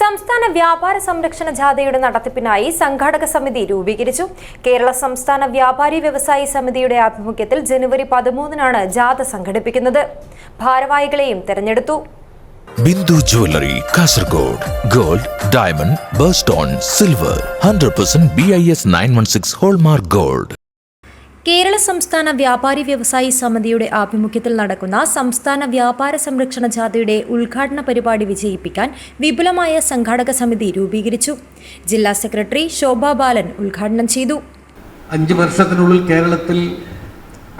സംസ്ഥാന വ്യാപാര സംരക്ഷണ ജാഥയുടെ നടത്തിപ്പിനായി സംഘാടക സമിതി രൂപീകരിച്ചു. കേരള സംസ്ഥാന വ്യാപാരി വ്യവസായി സമിതിയുടെ ആഭിമുഖ്യത്തിൽ ജനുവരി പതിമൂന്നിനാണ് ജാഥ സംഘടിപ്പിക്കുന്നത്. ഭാരവാഹികളെയും തെരഞ്ഞെടുത്തു. Bindu jewellery Kasaragod gold diamond birthstone silver hundred percent B I S nine one six hallmark gold. Kerala സംസ്ഥാന വ്യാപാരി വ്യവസായി സമിതിയുടെ ആഭിമുഖ്യത്തിൽ നടക്കുന്ന സംസ്ഥാന വ്യാപാര സംരക്ഷണ ജാഥയുടെ ഉദ്ഘാടന പരിപാടി വിജയിപ്പിക്കാൻ വിപുലമായ സംഘാടക സമിതി രൂപീകരിച്ചു. ജില്ലാ സെക്രട്ടറി ശോഭ ബാലൻ ഉദ്ഘാടനം ചെയ്തു. അഞ്ച് വർഷത്തിനുള്ളിൽ കേരളത്തിൽ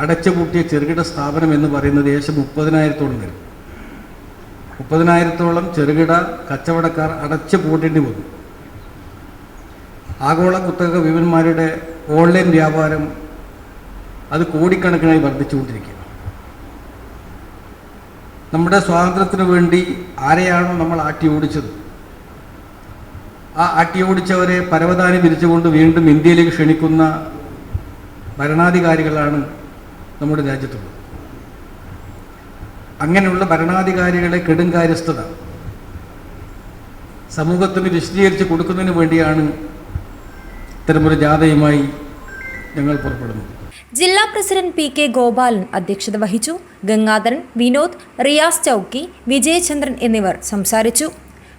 അടച്ചുപൂട്ടിയ ചെറുകിട സ്ഥാപനം എന്ന് പറയുന്നത് ഏകദേശം മുപ്പതിനായിരത്തോളം വരും. മുപ്പതിനായിരത്തോളം ചെറുകിട കച്ചവടക്കാർ അടച്ചു പൂട്ടേണ്ടി വന്നു. ആഗോള കുത്തക വിപന്മാരുടെ ഓൺലൈൻ വ്യാപാരം അത് കോടിക്കണക്കിനായി വർദ്ധിച്ചുകൊണ്ടിരിക്കുക നമ്മുടെ സ്വാതന്ത്ര്യത്തിന് വേണ്ടി ആരെയാണോ നമ്മൾ ആട്ടി ഓടിച്ചത്? ആ ആട്ടി ഓടിച്ചവരെ പരവതാനി വിരിച്ചുകൊണ്ട് വീണ്ടും ഇന്ത്യയിലേക്ക് ക്ഷണിക്കുന്ന ഭരണാധികാരികളാണ് നമ്മുടെ രാജ്യത്തുള്ളത്. അങ്ങനെയുള്ള ഭരണാധികാരികളെ കെടുങ്കാര്യസ്ഥത സമൂഹത്തിന് വിശദീകരിച്ച് കൊടുക്കുന്നതിന് വേണ്ടിയാണ് ഇത്തരമൊരു ജാഥയുമായി ഞങ്ങൾ പുറപ്പെടുന്നത്. ജില്ലാ പ്രസിഡന്റ് പി കെ ഗോപാലൻ അധ്യക്ഷത വഹിച്ചു. ഗംഗാധരൻ വിനോദ് റിയാസ് ചൌക്കി വിജയചന്ദ്രൻ എന്നിവർ സംസാരിച്ചു.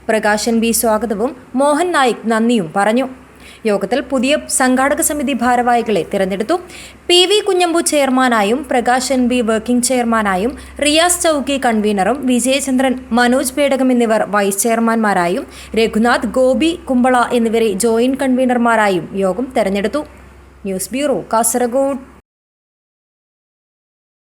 പ്രകാശൻ ബി സ്വാഗതവും മോഹൻ നായിക് നന്ദിയും പറഞ്ഞു. യോഗത്തിൽ പുതിയ സംഘാടക സമിതി ഭാരവാഹികളെ തിരഞ്ഞെടുത്തു. പി വി കുഞ്ഞമ്പു ചെയർമാനായും പ്രകാശൻ ബി വർക്കിംഗ് ചെയർമാനായും റിയാസ് ചൌക്കി കൺവീനറും വിജയചന്ദ്രൻ മനോജ് പേടകം എന്നിവർ വൈസ് ചെയർമാൻമാരായും രഘുനാഥ് ഗോപി കുമ്പള എന്നിവരെ ജോയിന്റ് കൺവീനർമാരായും യോഗം തെരഞ്ഞെടുത്തു. News bureau Kasaragod.